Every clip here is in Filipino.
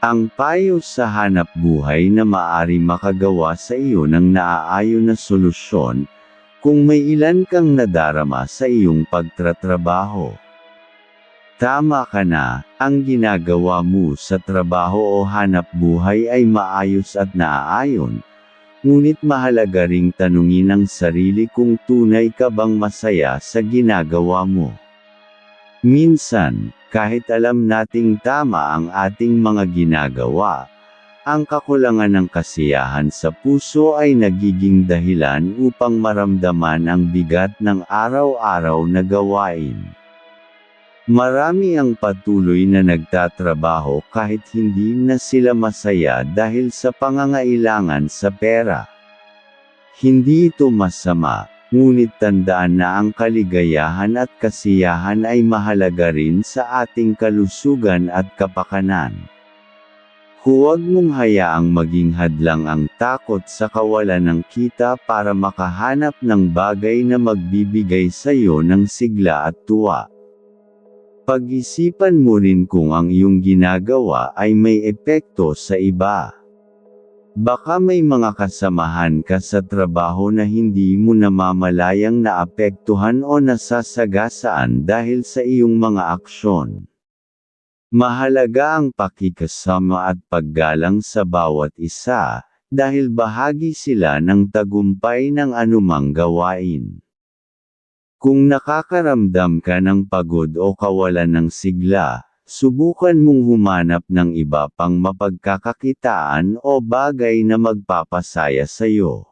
Ang payo sa hanap buhay na maari makagawa sa iyo ng naaayon na solusyon, kung may ilan kang nadarama sa iyong pagtratrabaho. Tama ka na, ang ginagawa mo sa trabaho o hanap buhay ay maayos at naaayon. Ngunit mahalaga ring tanungin ang sarili kung tunay ka bang masaya sa ginagawa mo. Minsan, kahit alam nating tama ang ating mga ginagawa, ang kakulangan ng kasiyahan sa puso ay nagiging dahilan upang maramdaman ang bigat ng araw-araw na gawain. Marami ang patuloy na nagtatrabaho kahit hindi na sila masaya dahil sa pangangailangan sa pera. Hindi ito masama, ngunit tandaan na ang kaligayahan at kasiyahan ay mahalaga rin sa ating kalusugan at kapakanan. Huwag mong hayaang maging hadlang ang takot sa kawalan ng kita para makahanap ng bagay na magbibigay sa iyo ng sigla at tuwa. Pag-isipan mo rin kung ang iyong ginagawa ay may epekto sa iba. Baka may mga kasamahan ka sa trabaho na hindi mo namamalayang naapektuhan o nasasagasaan dahil sa iyong mga aksyon. Mahalaga ang pakikasama at paggalang sa bawat isa, dahil bahagi sila ng tagumpay ng anumang gawain. Kung nakakaramdam ka ng pagod o kawalan ng sigla, subukan mong humanap ng iba pang mapagkakakitaan o bagay na magpapasaya sa iyo.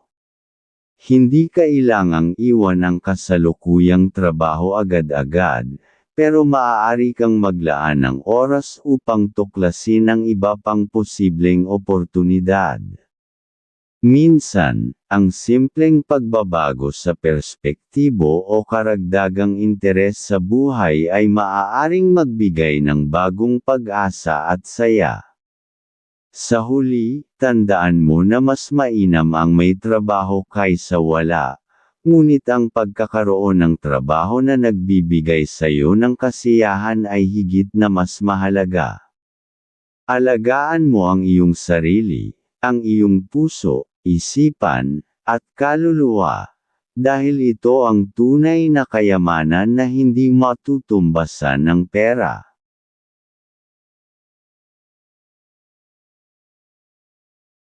Hindi kailangang iwan ang kasalukuyang trabaho agad-agad, pero maaari kang maglaan ng oras upang tuklasin ang iba pang posibleng oportunidad. Minsan, ang simpleng pagbabago sa perspektibo o karagdagang interes sa buhay ay maaaring magbigay ng bagong pag-asa at saya. Sa huli, tandaan mo na mas mainam ang may trabaho kaysa wala, ngunit ang pagkakaroon ng trabaho na nagbibigay sa iyo ng kasiyahan ay higit na mas mahalaga. Alagaan mo ang iyong sarili, ang iyong puso, isipan, at kaluluwa, dahil ito ang tunay na kayamanan na hindi matutumbasan ng pera.